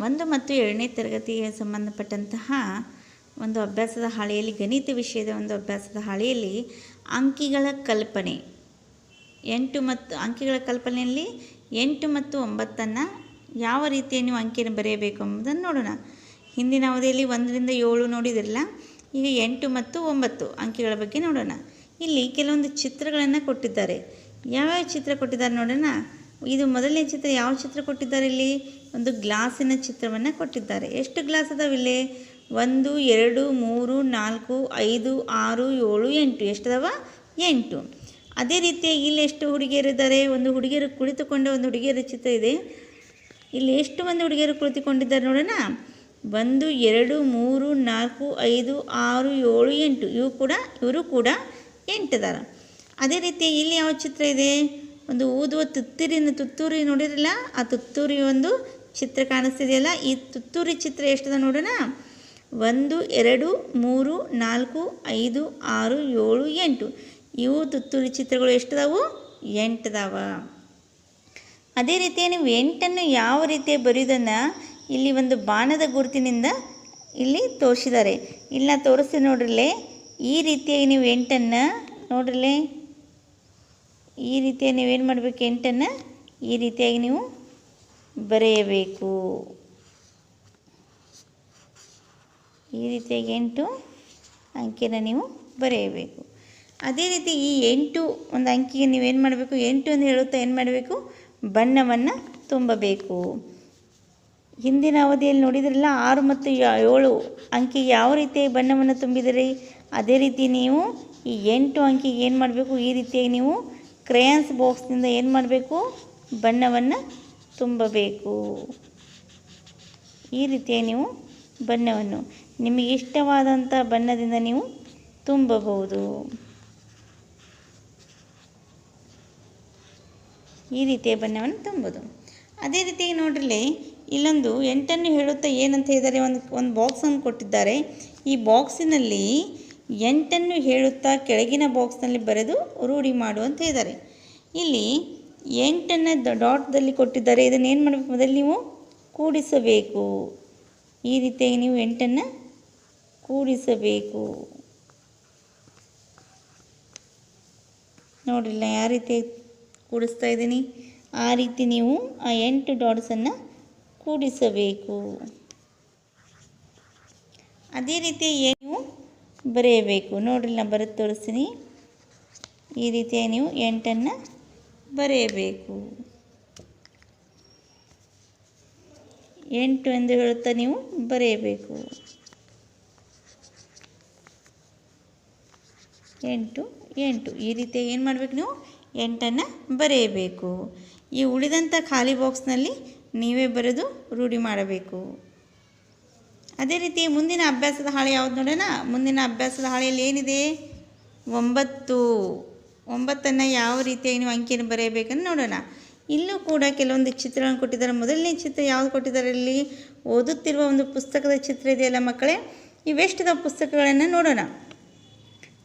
ಒಂದು ಮತ್ತು ಏಳನೇ ತರಗತಿಗೆ ಸಂಬಂಧಪಟ್ಟಂತಹ ಒಂದು ಅಭ್ಯಾಸದ ಹಾಳೆಯಲ್ಲಿ, ಗಣಿತ ವಿಷಯದ ಒಂದು ಅಭ್ಯಾಸದ ಹಾಳೆಯಲ್ಲಿ ಅಂಕಿಗಳ ಕಲ್ಪನೆ. ಎಂಟು ಮತ್ತು ಅಂಕಿಗಳ ಕಲ್ಪನೆಯಲ್ಲಿ ಎಂಟು ಮತ್ತು ಒಂಬತ್ತನ್ನು ಯಾವ ರೀತಿಯ ನೀವು ಅಂಕಿಯನ್ನು ಬರೆಯಬೇಕು ಎಂಬುದನ್ನು ನೋಡೋಣ. ಹಿಂದಿನ ಅವಧಿಯಲ್ಲಿ ಒಂದರಿಂದ ಏಳು ನೋಡಿದಿರಲ್ಲ, ಈಗ ಎಂಟು ಮತ್ತು ಒಂಬತ್ತು ಅಂಕಿಗಳ ಬಗ್ಗೆ ನೋಡೋಣ. ಇಲ್ಲಿ ಕೆಲವೊಂದು ಚಿತ್ರಗಳನ್ನು ಕೊಟ್ಟಿದ್ದಾರೆ. ಯಾವ್ಯಾವ ಚಿತ್ರ ಕೊಟ್ಟಿದ್ದಾರೆ ನೋಡೋಣ. ಇದು ಮೊದಲನೇ ಚಿತ್ರ ಯಾವ ಚಿತ್ರ ಕೊಟ್ಟಿದ್ದಾರೆ ಇಲ್ಲಿ? ಒಂದು ಗ್ಲಾಸಿನ ಚಿತ್ರವನ್ನು ಕೊಟ್ಟಿದ್ದಾರೆ. ಎಷ್ಟು ಗ್ಲಾಸ್ ಅದಾವಿಲ್ಲಿ ಒಂದು, ಎರಡು, ಮೂರು, ನಾಲ್ಕು, ಐದು, ಆರು, ಏಳು, ಎಂಟು. ಎಷ್ಟದವ ಎಂಟು. ಅದೇ ರೀತಿಯಾಗಿ ಇಲ್ಲಿ ಎಷ್ಟು ಹುಡುಗಿಯರಿದ್ದಾರೆ ಒಂದು ಹುಡುಗಿಯರು ಕುಳಿತುಕೊಂಡ ಒಂದು ಹುಡುಗಿಯರ ಚಿತ್ರ ಇದೆ. ಇಲ್ಲಿ ಎಷ್ಟು ಮಂದಿ ಹುಡುಗಿಯರು ಕುಳಿತುಕೊಂಡಿದ್ದಾರೆ ನೋಡೋಣ. ಒಂದು, ಎರಡು, ಮೂರು, ನಾಲ್ಕು, ಐದು, ಆರು, ಏಳು, ಎಂಟು. ಇವು ಕೂಡ, ಇವರು ಕೂಡ ಎಂಟದಾರ ಅದೇ ರೀತಿ ಇಲ್ಲಿ ಯಾವ ಚಿತ್ರ ಇದೆ? ಒಂದು ಊದುವ ತುತ್ತೂರಿನ ತುತ್ತೂರಿ ನೋಡಿರಲ್ಲ ಆ ತುತ್ತೂರಿ ಒಂದು ಚಿತ್ರ ಕಾಣಿಸ್ತಿದೆಯಲ್ಲ, ಈ ತುತ್ತೂರಿ ಚಿತ್ರ ಎಷ್ಟದ ನೋಡೋಣ? ಒಂದು, ಎರಡು, ಮೂರು, ನಾಲ್ಕು, ಐದು, ಆರು, ಏಳು, ಎಂಟು. ಇವು ತುತ್ತೂರಿ ಚಿತ್ರಗಳು ಎಷ್ಟದಾವು? ಎಂಟದಾವ. ಅದೇ ರೀತಿ ನೀವು ಎಂಟನ್ನು ಯಾವ ರೀತಿ ಬರೆಯೋದನ್ನು ಇಲ್ಲಿ ಒಂದು ಬಾಣದ ಗುರುತಿನಿಂದ ಇಲ್ಲಿ ತೋರಿಸಿದ್ದಾರೆ. ಇಲ್ಲ ತೋರಿಸ್ತೀನಿ ನೋಡ್ರಲ್ಲೇ ಈ ರೀತಿಯಾಗಿ ನೀವು ಎಂಟನ್ನು ನೋಡ್ರಲ್ಲೇ ಈ ರೀತಿಯಾಗಿ ನೀವೇನು ಮಾಡಬೇಕು ಎಂಟನ್ನು ಈ ರೀತಿಯಾಗಿ ನೀವು ಬರೆಯಬೇಕು. ಈ ರೀತಿಯಾಗಿ ಎಂಟು ಅಂಕಿನ ನೀವು ಬರೆಯಬೇಕು. ಅದೇ ರೀತಿ ಈ ಎಂಟು ಒಂದು ಅಂಕಿಗೆ ನೀವೇನು ಮಾಡಬೇಕು? ಎಂಟು ಅಂತ ಹೇಳುತ್ತಾ ಏನು ಮಾಡಬೇಕು? ಬಣ್ಣವನ್ನು ತುಂಬಬೇಕು. ಹಿಂದಿನ ಅವಧಿಯಲ್ಲಿ ನೋಡಿದ್ರಲ್ಲ ಆರು ಮತ್ತು ಏಳು ಅಂಕಿಗೆ ಯಾವ ರೀತಿಯಾಗಿ ಬಣ್ಣವನ್ನು ತುಂಬಿದಿರಿ? ಅದೇ ರೀತಿ ನೀವು ಈ ಎಂಟು ಅಂಕಿಗೆ ಏನು ಮಾಡಬೇಕು? ಈ ರೀತಿಯಾಗಿ ನೀವು ಕ್ರೇಯನ್ಸ್ ಬಾಕ್ಸ್ನಿಂದ ಏನು ಮಾಡಬೇಕು? ಬಣ್ಣವನ್ನು ತುಂಬಬೇಕು. ಈ ರೀತಿಯಾಗಿ ನೀವು ಬಣ್ಣವನ್ನು ನಿಮಗೆ ಇಷ್ಟವಾದಂಥ ಬಣ್ಣದಿಂದ ನೀವು ತುಂಬಬಹುದು. ಈ ರೀತಿಯ ಬಣ್ಣವನ್ನು ತುಂಬೋದು ಅದೇ ರೀತಿಯಾಗಿ ನೋಡ್ರಲ್ಲಿ ಇಲ್ಲೊಂದು ಎಂಟನ್ನು ಹೇಳುತ್ತಾ ಏನಂತ ಹೇಳಿದರೆ ಒಂದು ಒಂದು ಬಾಕ್ಸನ್ನು ಕೊಟ್ಟಿದ್ದಾರೆ. ಈ ಬಾಕ್ಸಿನಲ್ಲಿ ಎಂಟನ್ನು ಹೇಳುತ್ತಾ ಕೆಳಗಿನ ಬಾಕ್ಸ್ನಲ್ಲಿ ಬರೆದು ರೂಢಿ ಮಾಡು ಅಂತ ಇದ್ದಾರೆ ಇಲ್ಲಿ ಎಂಟನ್ನು ಡಾಟ್ದಲ್ಲಿ ಕೊಟ್ಟಿದ್ದಾರೆ. ಇದನ್ನು ಏನು ಮಾಡಬೇಕು ಮೊದಲು ನೀವು? ಕೂಡಿಸಬೇಕು. ಈ ರೀತಿಯಾಗಿ ನೀವು ಎಂಟನ್ನು ಕೂಡಿಸಬೇಕು. ನೋಡಿಲ್ಲ ಯಾವ ರೀತಿ ಕೂಡಿಸ್ತಾ ಇದ್ದೀನಿ? ಆ ರೀತಿ ನೀವು ಆ ಎಂಟು ಡಾಟ್ಸನ್ನು ಕೂಡಿಸಬೇಕು. ಅದೇ ರೀತಿ ಬರೆಯಬೇಕು. ನೋಡ್ರಿ ನಾನು ಬರೆದು ತೋರಿಸ್ತೀನಿ. ಈ ರೀತಿಯಾಗಿ ನೀವು ಎಂಟನ್ನು ಬರೆಯಬೇಕು. ಎಂಟು ಎಂದು ಹೇಳುತ್ತಾ ನೀವು ಬರೆಯಬೇಕು. ಎಂಟು ಎಂಟು. ಈ ರೀತಿಯಾಗಿ ಏನು ಮಾಡಬೇಕು ನೀವು? ಎಂಟನ್ನು ಬರೆಯಬೇಕು. ಈ ಉಳಿದಂಥ ಖಾಲಿ ಬಾಕ್ಸ್ನಲ್ಲಿ ನೀವೇ ಬರೆದು ರೂಢಿ ಮಾಡಬೇಕು. ಅದೇ ರೀತಿ ಮುಂದಿನ ಅಭ್ಯಾಸದ ಹಾಳೆ ಯಾವ್ದು ನೋಡೋಣ? ಮುಂದಿನ ಅಭ್ಯಾಸದ ಹಾಳೆಯಲ್ಲಿ ಏನಿದೆ? ಒಂಬತ್ತು. ಒಂಬತ್ತನ್ನು ಯಾವ ರೀತಿಯಾಗಿ ನೀವು ಅಂಕಿಯನ್ನು ಬರೆಯಬೇಕನ್ನು ನೋಡೋಣ. ಇಲ್ಲೂ ಕೂಡ ಕೆಲವೊಂದು ಚಿತ್ರಗಳನ್ನು ಕೊಟ್ಟಿದ್ದಾರೆ. ಮೊದಲನೇ ಚಿತ್ರ ಯಾವುದು ಕೊಟ್ಟಿದ್ದಾರೆ ಇಲ್ಲಿ? ಓದುತ್ತಿರುವ ಒಂದು ಪುಸ್ತಕದ ಚಿತ್ರ ಇದೆಯಲ್ಲ ಮಕ್ಕಳೇ? ಇವೆಷ್ಟಿದ ಪುಸ್ತಕಗಳನ್ನು ನೋಡೋಣ.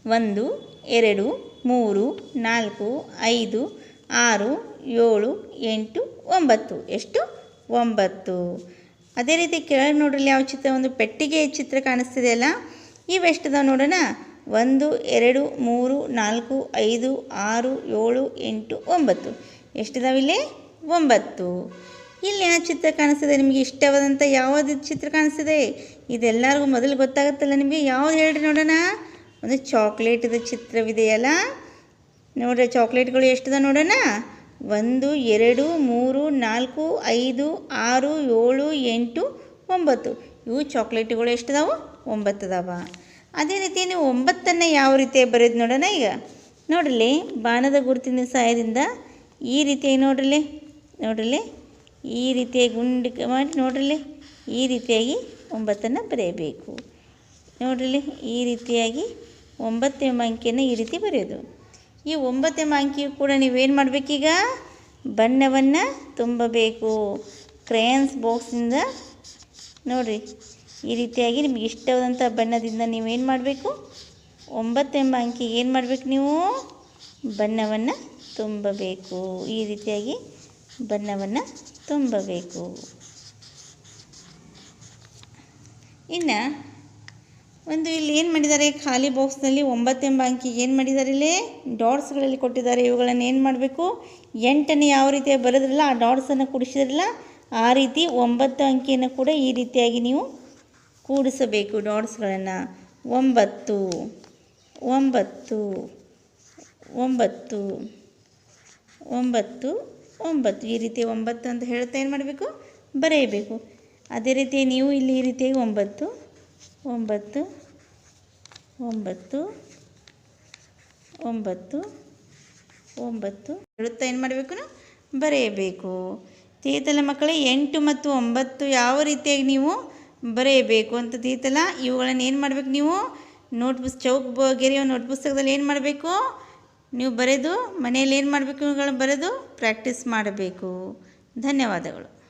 ಒಂದು, ಎರಡು, ಮೂರು, ನಾಲ್ಕು, ಐದು, ಆರು, ಏಳು, ಎಂಟು, ಒಂಬತ್ತು. ಎಷ್ಟು? ಒಂಬತ್ತು. ಅದೇ ರೀತಿ ಕೆಳಗೆ ನೋಡ್ರಲ್ಲಿ ಯಾವ ಚಿತ್ರ? ಒಂದು ಪೆಟ್ಟಿಗೆ ಚಿತ್ರ ಕಾಣಿಸ್ತಿದೆಯಲ್ಲ ಇವೆಷ್ಟದ ನೋಡೋಣ. ಒಂದು, ಎರಡು, ಮೂರು, ನಾಲ್ಕು, ಐದು, ಆರು, ಏಳು, ಎಂಟು, ಒಂಬತ್ತು. ಎಷ್ಟಿದಾವಿಲ್ಲಿ? ಒಂಬತ್ತು. ಇಲ್ಲಿ ಯಾವ ಚಿತ್ರ ಕಾಣಿಸ್ತಿದೆ. ನಿಮಗೆ ಇಷ್ಟವಾದಂಥ ಯಾವುದು ಚಿತ್ರ ಕಾಣಿಸ್ತಿದೆ? ಇದೆಲ್ಲರಿಗೂ ಮೊದಲು ಗೊತ್ತಾಗುತ್ತಲ್ಲ ನಿಮಗೆ. ಯಾವ್ದು ಹೇಳ್ರಿ ನೋಡೋಣ. ಒಂದು ಚಾಕ್ಲೇಟಿದ ಚಿತ್ರವಿದೆಯಲ್ಲ? ನೋಡ್ರಿ, ಚಾಕ್ಲೇಟ್ಗಳು ಎಷ್ಟಿದೆ ನೋಡೋಣ? ಒಂದು, ಎರಡು, ಮೂರು, ನಾಲ್ಕು, ಐದು, ಆರು, ಏಳು, ಎಂಟು, ಒಂಬತ್ತು. ಇವು ಚಾಕ್ಲೇಟ್ಗಳು ಎಷ್ಟಿದಾವು? ಒಂಬತ್ತು ಅದಾವ ಅದೇ ರೀತಿ ನೀವು ಒಂಬತ್ತನ್ನು ಯಾವ ರೀತಿ ಬರೆಯೋದು ನೋಡೋಣ ಈಗ. ನೋಡ್ರಲ್ಲಿ ಬಾಣದ ಗುರುತಿನ ಸಹಾಯದಿಂದ ಈ ರೀತಿಯಾಗಿ ನೋಡ್ರಲ್ಲಿ ನೋಡ್ರಲ್ಲಿ ಈ ರೀತಿಯಾಗಿ ಗುಂಡಿಕೆ ಮಾಡಿ ನೋಡ್ರಲ್ಲಿ ಈ ರೀತಿಯಾಗಿ ಒಂಬತ್ತನ್ನು ಬರೆಯಬೇಕು. ನೋಡ್ರಲ್ಲಿ ಈ ರೀತಿಯಾಗಿ ಒಂಬತ್ತು ಎಂಬ ಅಂಕಿಯನ್ನು ಈ ರೀತಿ ಬರೆಯೋದು. ಈ ಒಂಬತ್ತು ಎಂಬ ಅಂಕಿಯು ಕೂಡ ನೀವೇನು ಮಾಡಬೇಕೀಗ? ಬಣ್ಣವನ್ನು ತುಂಬಬೇಕು. ಕ್ರೇಯನ್ಸ್ ಬಾಕ್ಸಿಂದ ನೋಡಿರಿ, ಈ ರೀತಿಯಾಗಿ ನಿಮಗೆ ಇಷ್ಟವಾದಂಥ ಬಣ್ಣದಿಂದ ನೀವೇನು ಮಾಡಬೇಕು? ಒಂಬತ್ತೆಂಬ ಅಂಕಿಗೆ ಏನು ಮಾಡಬೇಕು ನೀವು? ಬಣ್ಣವನ್ನು ತುಂಬಬೇಕು. ಈ ರೀತಿಯಾಗಿ ಬಣ್ಣವನ್ನು ತುಂಬಬೇಕು. ಇನ್ನು ಒಂದು ಇಲ್ಲಿ ಏನು ಮಾಡಿದ್ದಾರೆ? ಖಾಲಿ ಬಾಕ್ಸ್ನಲ್ಲಿ ಒಂಬತ್ತೆಂಬ ಅಂಕಿ ಏನು ಮಾಡಿದ್ದಾರೆ ಇಲ್ಲಿ? ಡಾಟ್ಸ್ಗಳಲ್ಲಿ ಕೊಟ್ಟಿದ್ದಾರೆ. ಇವುಗಳನ್ನು ಏನು ಮಾಡಬೇಕು? ಎಂಟನೇ ಯಾವ ರೀತಿ ಬರೋದ್ರಲ್ಲ, ಆ ಡಾಟ್ಸನ್ನು ಕೂಡಿಸಿದ್ರಲ್ಲ, ಆ ರೀತಿ ಒಂಬತ್ತು ಅಂಕಿಯನ್ನು ಕೂಡ ಈ ರೀತಿಯಾಗಿ ನೀವು ಕೂಡಿಸಬೇಕು ಡಾಟ್ಸ್ಗಳನ್ನು ಒಂಬತ್ತು ಒಂಬತ್ತು ಒಂಬತ್ತು ಒಂಬತ್ತು ಒಂಬತ್ತು. ಈ ರೀತಿ ಒಂಬತ್ತು ಅಂತ ಹೇಳ್ತಾ ಏನು ಮಾಡಬೇಕು? ಬರೆಯಬೇಕು. ಅದೇ ರೀತಿ ನೀವು ಇಲ್ಲಿ ಈ ರೀತಿಯಾಗಿ ಒಂಬತ್ತು ಒಂಬತ್ತು ಒಂಬತ್ತು ಒಂಬತ್ತು ಒಂಬತ್ತು. ಹೇಳುತ್ತಾ ಏನು ಮಾಡಬೇಕು ಬರೆಯಬೇಕು. ತೀತಲ ಮಕ್ಕಳೇ, ಎಂಟು ಮತ್ತು ಒಂಬತ್ತು ಯಾವ ರೀತಿಯಾಗಿ ನೀವು ಬರೆಯಬೇಕು ಅಂತ ತೀತಲ? ಇವುಗಳನ್ನು ಏನು ಮಾಡಬೇಕು ನೀವು? ನೋಟ್ ಪುಸ್ ಚೌಕ್ ಗೆರೆಯೋ ನೋಟ್ ಪುಸ್ತಕದಲ್ಲಿ ಏನು ಮಾಡಬೇಕು? ನೀವು ಬರೆದು, ಮನೆಯಲ್ಲಿ ಏನು ಮಾಡಬೇಕು ಇವುಗಳನ್ನು ಬರೆದು, ಪ್ರಾಕ್ಟೀಸ್ ಮಾಡಬೇಕು. ಧನ್ಯವಾದಗಳು.